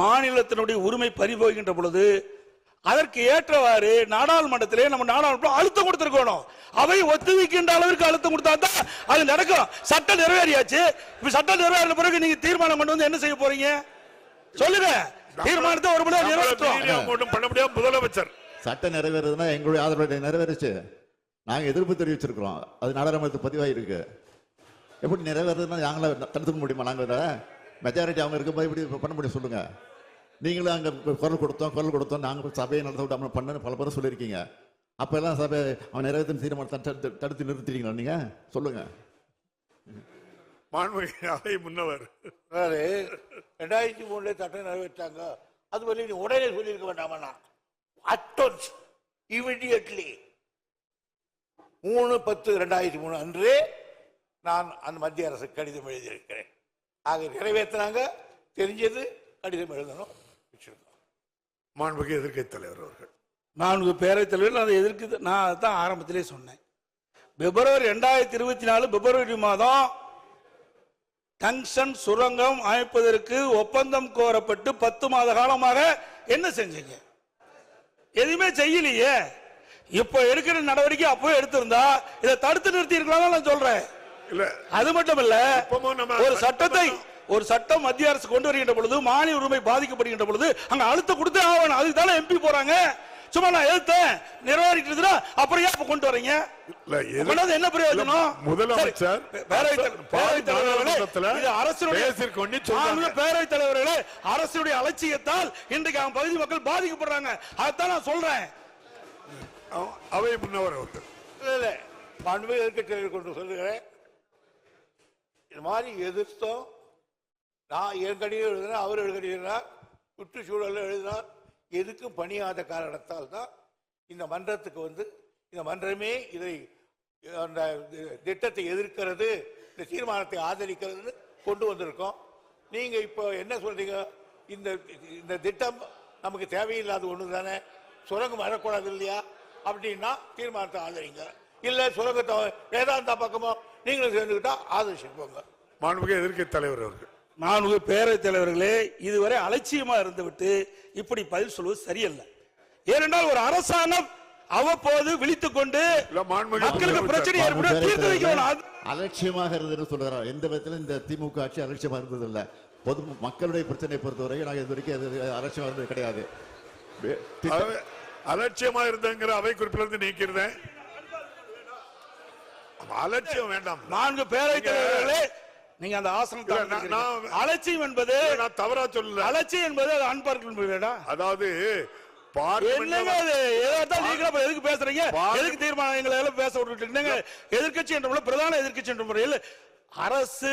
மாநிலத்தினுடைய உரிமை பறிபோகின்ற பொழுது அதற்கு ஏற்றவாறு நாடாளுமன்றத்திலே நம்ம நாடாளுமன்றம் அழுத்தம் கொடுத்திருக்கணும். அவை ஒத்துழைக்கின்ற அளவிற்கு அழுத்தம் கொடுத்தா தான் அது நடக்கும். சட்டம் நிறைவேறியாச்சு. இப்ப சட்டம் நிறைவேறின பிறகு நீங்க தீர்மானம் கொண்டு வந்து என்ன செய்ய போறீங்க? சொல்லுங்க. தீர்மானத்தை ஒரு மீறி அவங்க ஒண்ணும் பண்ண முடியாது முதலமைச்சர். சட்டம் நிறைவேறதுன்னா எங்களுடைய ஆதரவு நிறைவேறுச்சு. நாங்க எதிர்ப்பு தெரிவிச்சிருக்கிறோம். அது நாடாளுமன்றத்தில் பதிவாயிருக்கு. எப்படி நிறைவேறதுன்னா நாங்கள தடுத்துக்க முடியுமா? நாங்க மெஜாரிட்டி அவங்க இருக்கும்போது இப்படி பண்ண முடியும் சொல்லுங்க. நீங்களும் அங்க குரல் கொடுத்தோம் குரல் கொடுத்தோம். நாங்க சபையை நடத்த விடாம பண்ணு பல பேரும் சொல்லியிருக்கீங்க. அப்ப எல்லாம் சபை அவன் நிறைவேற்றும் தீர்மானத்தை தடுத்து தடுத்து நிறுத்திட்டீங்களா நீங்க? சொல்லுங்க. மாண்புமிகு அவை முன்னவர். ரெண்டாயிரத்தி மூணுல சட்டம் நிறைவேற்றாங்க. அது வரையும் நீ உடனே சொல்லியிருக்க வேண்டாமா அட்டோன்ஸ் இமிடியட்லி மூணு பத்து ரெண்டாயிரத்தி மூணு அன்று நான் அந்த மத்திய அரசு கடிதம் எழுதியிருக்கிறேன் ஆக நிறைவேற்றினாங்க. தெரிஞ்சது கடிதம் எழுதணும் வச்சிருக்கோம் மாண்புமிகு எதிர்க்கை தலைவர் அவர்கள். நான்கு பேரவைத் தலைவர்கள் அதை எதிர்க்கு நான் அதான் ஆரம்பத்திலே சொன்னேன். பிப்ரவரி ரெண்டாயிரத்தி இருபத்தி நாலு பிப்ரவரி மாதம் டங்ஷன் சுரங்கம் அமைப்பதற்கு ஒப்பந்தம் கோரப்பட்டு பத்து மாத காலமாக என்ன செஞ்சீங்க? எதுவுமே செய்யலையே. இப்ப எடுக்கிற நடவடிக்கை அப்பவே எடுத்திருந்தா இதை தடுத்து நிறுத்தி இருக்கலாம் நான் சொல்றேன். அது மட்டும் நம்ம ஒரு சட்டத்தை ஒரு சட்டம் மத்திய அரசு கொண்டு வருகின்ற பொழுது மாநில உரிமை பாதிக்கப்படுகின்ற பொழுது அங்க அழுத்தம் கொடுத்தே ஆகணும். அதுக்கு தானே எம்பி போறாங்க. சும்மா நான் எதிர்த்தேன் நிறைவேறிட்டு அப்புறம் ஏன் கொண்டு வரீங்க? என்ன பிரயோஜனம்? முதலமைச்சர் சரி, பேரவைத் தலைவர்- பேரவைத் தலைவர்களே. நான்கு பேரவைத் தலைவர்களே அரசுடைய அலட்சியத்தால் இன்றைக்கு அவன் பகுதி மக்கள் பாதிக்கப்படுறாங்க. அதான் நான் சொல்றேன். அவ- முன்னவர் அவர்கள் இல்லை இல்லை. மாண்புமிகு எதிர்க்கட்சியை கொண்டு சொல்லுகிறேன். இது மாதிரி எதிர்த்தோம். நான் என் எழுதுனா அவர் எழுதினார் சுற்றுச்சூழலில் எழுதினார் எதுக்கும் பணியாத காரணத்தால் தான் இந்த மன்றத்துக்கு வந்து இந்த மன்றமே இதை அந்த திட்டத்தை எதிர்க்கிறது இந்த தீர்மானத்தை ஆதரிக்கிறது கொண்டு வந்திருக்கோம். நீங்க இப்போ என்ன சொல்றீங்க? இந்த இந்த திட்டம் நமக்கு தேவையில்லாத ஒன்று தானே சுரங்கம் வரக்கூடாது இல்லையா? அப்படின்னா தீர்மானத்தை ஆதரிங்க. இல்ல சுரங்கத்தை வேதாந்தா பக்கமோ நீங்களும் சேர்ந்துக்கிட்டா ஆதரிச்சுக்கோங்க. மாண்புமிகு எதிர்க்கை தலைவர் அவர்கள். நான்கு பேரவைத் தலைவர்களே இதுவரை அலட்சியமா இருந்துவிட்டு இப்படி பதில் சொல்வது சரியல்ல. ஏனென்றால் ஒரு அரசாங்கம் அவ்வப்போது விழித்துக் கொண்டு மாண்புமிகு மக்களுக்கு. பிரச்சனை தீர்த்து வைக்கணும். அலட்சியமாக இருந்ததுன்னு சொல்றாரு எந்த விதத்திலும் இந்த திமுக ஆட்சி அலட்சியமா இருந்தது இல்ல பொது மக்களுடைய பிரச்சனையை பொறுத்தவரை நாங்க இது வரைக்கும் அது அலட்சியம் இருந்தது கிடையாது. அலட்சியமா இருந்தங்கிற அவை குறிப்பில இருந்து நீக்கிறேன் அலட்சியம் வேண்டாம். நான்கு பேரவைத் தலைவர்களே நீங்க அந்த நான் அலட்சியம் என்பது நான் தவறா சொல்லல. அலட்சியம் என்பது அது அன்பார்க்கணும் அதாவது எதுக்கு பேசுறீங்க? எதுக்கு தீர்மானம்? எங்களை எல்லாம் பேச விட்டுட்டு என்னங்க? எதிர்க்கட்சி என்ற பிரதான எதிர்க்கட்சி என்ற முறையில் அரசு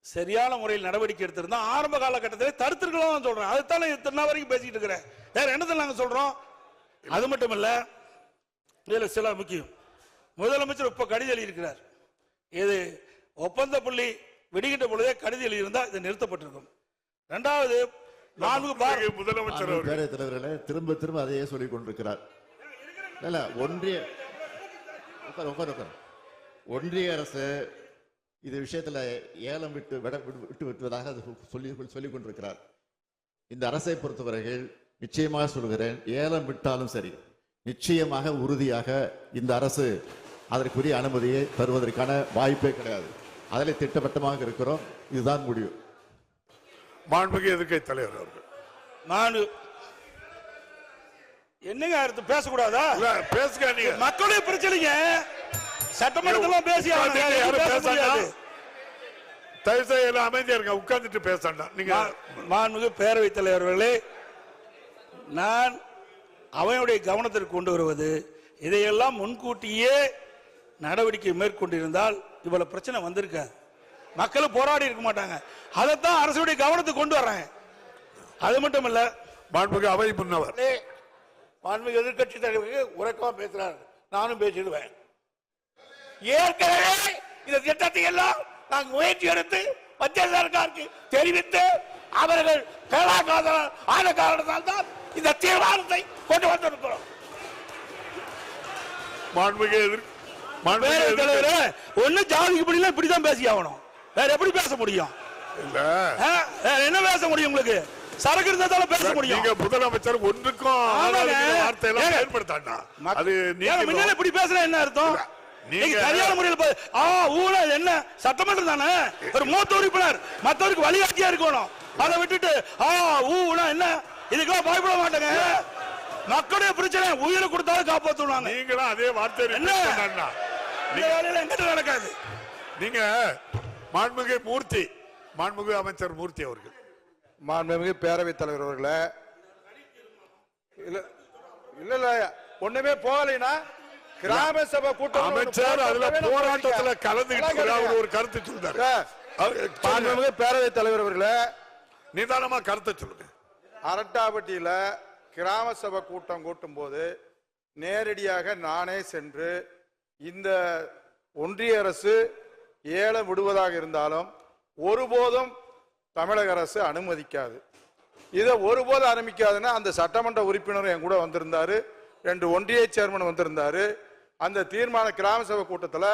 சரியான முறையில் நடவடிக்கை எடுத்திருந்தா ஆரம்ப காலகட்டத்தில் தடுத்திருக்கலாம் சொல்றேன். அதுதானே இத்தனை வரைக்கும் பேசிட்டு இருக்கிறேன். வேற என்னத்தை நாங்க சொல்றோம்? அது மட்டும் இல்ல இதுல சில முக்கியம். முதலமைச்சர் இப்ப கடிதம் எழுதியிருக்கிறார். இது ஒப்பந்த புள்ளி வெடிக்கின்ற பொழுதே கடிதம் எழுதியிருந்தா இது நிறுத்தப்பட்டிருக்கும். இரண்டாவது நான்கு பார் முதலமைச்சர் பேரவைத் தலைவர்களே திரும்ப திரும்ப அதையே சொல்லிக் கொண்டிருக்கிறார். இல்ல ஒன்றிய உட்கார் உட்கார் உட்கார். ஒன்றிய அரசு இது விஷயத்துல ஏலம் விட்டு விட விட்டு விட்டு விட்டுவதாக அது சொல்லி சொல்லிக் கொண்டிருக்கிறார். இந்த அரசை பொறுத்தவரையில் நிச்சயமாக சொல்கிறேன் ஏலம் விட்டாலும் சரி நிச்சயமாக உறுதியாக இந்த அரசு அதற்குரிய அனுமதியை தருவதற்கான வாய்ப்பே கிடையாது. அதில் திட்டவட்டமாக இருக்கிறோம். இதுதான் முடிவு. மாண்புமிகு எதிர்க்கை தலைவர் அவர்கள். நான் என்னங்க அடுத்து பேசக்கூடாதா? இல்ல பேசுங்க நீங்க மக்களுடைய பிரச்சனைங்க. சட்டமன்றத்துல பேசி. தயவு எல்லாம் அமைதியா இருங்க. உட்கார்ந்துட்டு பேசண்டா நீங்க மாண்புமிகு பேரவைத் தலைவர்களே நான் அவையுடைய கவனத்திற்கு கொண்டு வருவது இதையெல்லாம் முன்கூட்டியே நடவடிக்கை மேற்கொண்டிருந்தால் இவ்வளவு பிரச்சனை வந்திருக்காது மக்கள் போராடி இருக்க மாட்டாங்க. அதைத்தான் அரசுடைய கவனத்துக்கு கொண்டு வர்றேன் அது மட்டும் இல்ல மாண்புமிகு அவை முன்னவர். மாண்புமிகு எதிர்க்கட்சி தலைவருக்கு உறக்கமா பேசுறாரு. நானும் பேசிடுவேன். ஏற்கனவே இந்த திட்டத்தை எல்லாம் நாங்கள் முயற்சி எடுத்து மத்திய சர்க்காருக்கு தெரிவித்து அவர்கள் கேளாக்காத ஆன காரணத்தால் தான் இந்த தீர்மானத்தை கொண்டு வந்திருக்கிறோம். மாண்புமிகு எதிர் மாண்புமிகு பேரவைத் தலைவரே ஒண்ணு ஜாதிக்கு படிலாம் இப்படிதான் பேசி ஆகணும். வேற எப்படி பேச முடியும்? என்ன பேச முடியும் உங்களுக்கு? சரக்கு இருந்தாலும் பேச முடியும். நீங்க முதலமைச்சர் ஒன்றுக்கும் வார்த்தையெல்லாம் ஏங்க. பயன்படுத்தாண்டா அது நீங்க முன்னால இப்படி பேசுனா என்ன அர்த்தம்? நீங்க- சரியான முறையில் ஆ ஊழல் என்ன? சட்டமன்றம் தானே? ஒரு மூத்த உறுப்பினர் மத்தவருக்கு வழிகாட்டியா இருக்கணும். அதை விட்டுட்டு ஆ ஊனா என்ன? இதுக்கெல்லாம் பயப்பட மாட்டேங்க. மக்களுடைய பிரச்சனை உயிரை கொடுத்தாலும் காப்பாத்துவாங்க. நீங்களும் அதே வார்த்தை என்ன? இந்த வேலையில எங்கிட்ட நடக்காது. நீங்க மாண்புமிகு மூர்த்தி மாண்புமிகு அமைச்சர் மூர்த்தி அவர்கள். மாண்புமிகு பேரவைத் தலைவர் அவர்களே. இல்ல இல்ல இல்ல ஒண்ணுமே போகலைன்னா கிராம சபை கூட்டம் அமைச்சர் அதுல போராட்டத்துல. கலந்துகிட்டு அவர். ஒரு கருத்து சொல்றாரு. பேரவைத் தலைவர் அவர்களே. நிதானமா கருத்தை சொல்லுங்க. அரட்டாப்பட்டியில கிராம சபை கூட்டம் கூட்டும் போது நேரடியாக நானே சென்று இந்த ஒன்றிய அரசு ஏலம் விடுவதாக இருந்தாலும் ஒருபோதும் தமிழக அரசு அனுமதிக்காது. இதை ஒருபோதும் ஆரம்பிக்காதுன்னா அந்த சட்டமன்ற உறுப்பினர் என் கூட வந்திருந்தாரு ரெண்டு ஒன்றிய சேர்மன் வந்திருந்தாரு. அந்த தீர்மான கிராம சபை கூட்டத்தில்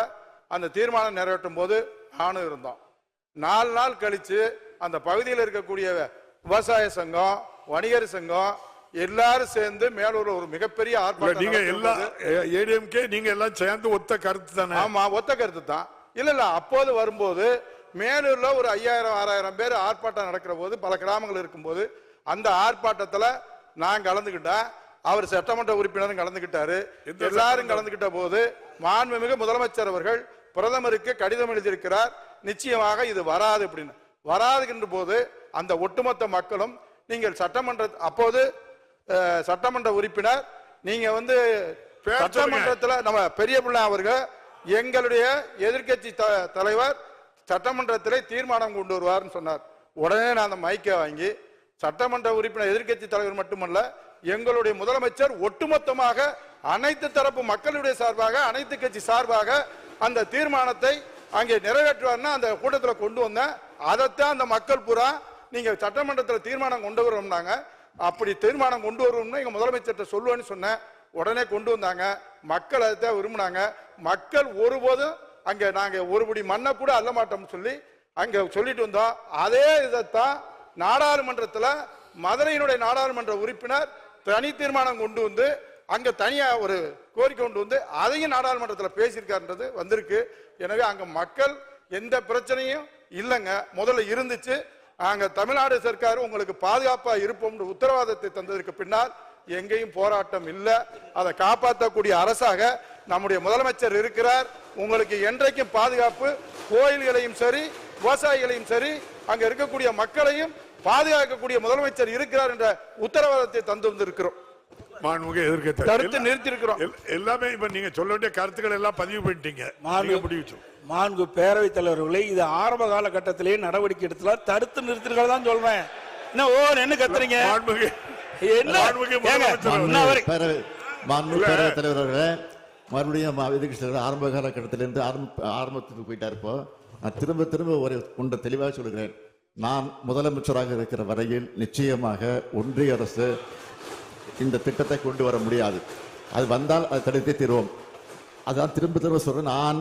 அந்த தீர்மானம் நிறைவேற்றும் போது நானும் இருந்தோம். நாலு நாள் கழித்து அந்த பகுதியில் இருக்கக்கூடிய விவசாய சங்கம் வணிகர் சங்கம் எல்லாரும் சேர்ந்து மேலூர்ல ஒரு மிகப்பெரிய ஆர்ப்பாட்டம் நீங்க போது- ஏடிஎம்கே நீங்க எல்லாம் சேர்ந்து ஒத்த கருத்து தானே? ஆமா ஒத்த கருத்து தான். இல்ல இல்ல அப்போது வரும்போது மேலூர்ல ஒரு ஐயாயிரம் ஆறாயிரம் பேர் ஆர்ப்பாட்டம் நடக்கிற போது பல கிராமங்கள் இருக்கும்போது அந்த ஆர்ப்பாட்டத்துல நான் கலந்துக்கிட்டேன் அவர் சட்டமன்ற உறுப்பினரும் கலந்துக்கிட்டாரு எந்த எல்லாரும் கலந்துக்கிட்ட போது மாண்புமிகு முதலமைச்சர் அவர்கள் பிரதமருக்கு கடிதம் எழுதியிருக்கிறார் நிச்சயமாக இது வராது அப்படின்னு. வராதுகின்ற போது அந்த ஒட்டுமொத்த மக்களும் நீங்கள் சட்டமன்ற அப்போது சட்டமன்ற உறுப்பினர் நீங்க வந்து. சட்டமன்றத்துல நம்ம பெரிய பிள்ளை அவர்கள் எங்களுடைய எதிர்க்கட்சி த- தலைவர் சட்டமன்றத்திலே தீர்மானம் கொண்டு வருவார்னு சொன்னார். உடனே நான் அந்த மைக்கை வாங்கி சட்டமன்ற உறுப்பினர் எதிர்க்கட்சி தலைவர் மட்டுமல்ல எங்களுடைய முதலமைச்சர் ஒட்டுமொத்தமாக அனைத்து தரப்பு மக்களுடைய சார்பாக அனைத்து கட்சி சார்பாக அந்த தீர்மானத்தை அங்கே நிறைவேற்றுவார்னா அந்த கூட்டத்தில் கொண்டு வந்தேன். அதைத்தான் அந்த மக்கள் பூரா நீங்க சட்டமன்றத்தில் தீர்மானம் கொண்டு வரோம்னாங்க அப்படி தீர்மானம் கொண்டு வருவோம்னு எங்க முதலமைச்சர்கிட்ட சொல்லுவேன்னு சொன்னேன். உடனே கொண்டு வந்தாங்க. மக்கள் அதைத்தான் விரும்பினாங்க. மக்கள் ஒருபோதும் அங்க நாங்க ஒருபடி மண்ணை கூட அள்ள மாட்டோம்னு சொல்லி அங்க சொல்லிட்டு வந்தோம். அதே இதைத்தான் நாடாளுமன்றத்துல மதுரையினுடைய நாடாளுமன்ற உறுப்பினர் தனி தீர்மானம் கொண்டு வந்து அங்க தனியா ஒரு கோரிக்கை கொண்டு வந்து அதையும் நாடாளுமன்றத்தில் பேசியிருக்காருன்றது வந்திருக்கு. எனவே அங்க மக்கள் எந்த பிரச்சனையும் இல்லைங்க. முதல்ல இருந்துச்சு. நாங்கள் தமிழ்நாடு சர்க்கார் உங்களுக்கு பாதுகாப்பாக இருப்போம்னு உத்தரவாதத்தை தந்ததற்கு பின்னால் எங்கேயும் போராட்டம் இல்லை. அதை காப்பாற்றக்கூடிய அரசாக நம்முடைய முதலமைச்சர் இருக்கிறார். உங்களுக்கு என்றைக்கும் பாதுகாப்பு கோயில்களையும் சரி விவசாயிகளையும் சரி அங்கே இருக்கக்கூடிய மக்களையும் பாதுகாக்கக்கூடிய முதலமைச்சர் இருக்கிறார் என்ற உத்தரவாதத்தை தந்து வந்திருக்கிறோம். மாண்புமிகு எதிர்க்கட்சி தடுத்து நிறுத்தியிருக்கிறோம். எல்- எல்லாமே இப்ப நீங்க சொல்ல வேண்டிய கருத்துக்கள் எல்லாம் பதிவு பண்ணிட்டீங்க. மாண்பு-. மாண்பு பேரவைத் தலைவர்களே இது ஆரம்ப காலகட்டத்திலேயே நடவடிக்கை எடுத்துல தடுத்து நிறுத்திருக்கிறதா தான் சொல்றேன். என்ன ஓ என்ன கத்துறீங்க? மாண்புமிகு பேரவைத் தலைவர் அவர்களே. மறுபடியும் ம- எதிர்க்கட்சி தலைவர் ஆரம்ப காலகட்டத்திலிருந்து ஆரம்ப ஆரம்பத்துக்கு போயிட்டார் இப்போ. நான் திரும்ப திரும்ப ஒரு ஒன்றை தெளிவாக சொல்கிறேன். நான் முதலமைச்சராக இருக்கிற வரையில் நிச்சயமாக ஒன்றிய அரசு இந்த திட்டத்தை கொண்டு வர முடியாது. அது வந்தால் அதை தடுத்தே தீர்வோம். அதான் திரும்ப திரும்ப சொல்றேன் நான்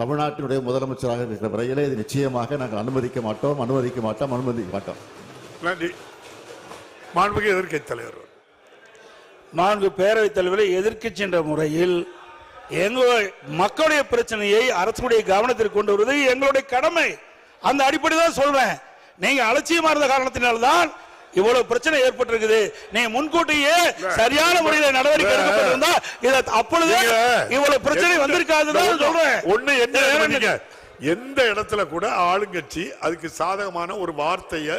தமிழ்நாட்டினுடைய முதலமைச்சராக இருக்கிற வரையிலே இது நிச்சயமாக நாங்கள் அனுமதிக்க மாட்டோம் அனுமதிக்க மாட்டோம் அனுமதிக்க மாட்டோம். நன்றி. மாண்புமிகு எதிர்க்கட்சி தலைவர். மாண்பு பேரவைத் தலைவரை எதிர்க்கட்சி என்ற முறையில் எங்களுடைய மக்களுடைய பிரச்சனையை அரசுடைய கவனத்திற்கு கொண்டு வருவது எங்களுடைய கடமை. அந்த அடிப்படை தான் சொல்றேன். நீங்க அலட்சியமா இருந்த காரணத்தினால்தான் இவ்வளவு பிரச்சனை ஏற்பட்டிருக்குது. நீங்க முன்கூட்டியே சரியான முறையில் நடவடிக்கை எடுக்கப்பட்டிருந்தா இத அப்பொழுது இவ்வளவு பிரச்சனை வந்திருக்காதுதான் சொல்றேன். ஒண்ணு என்ன? எந்த இடத்துல கூட ஆளுங்கட்சி அதுக்கு சாதகமான ஒரு வார்த்தைய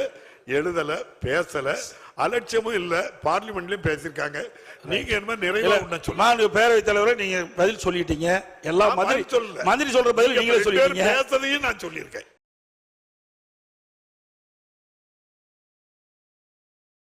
எழுதல பேசல அலட்சியமும் இல்ல பார்லிமெண்ட்லயும் பேசிருக்காங்க நீங்க என்ன சொல்லுங்க. மாண்பு பேரவைத் தலைவரை நீங்க பதில் சொல்லிட்டீங்க. எல்லாம் நான் மந்திரி சொல்ற பதில் நீங்களே சொல்லிட்டீங்க. பேசுறதையும் நான் சொல்லியிருக்கேன்.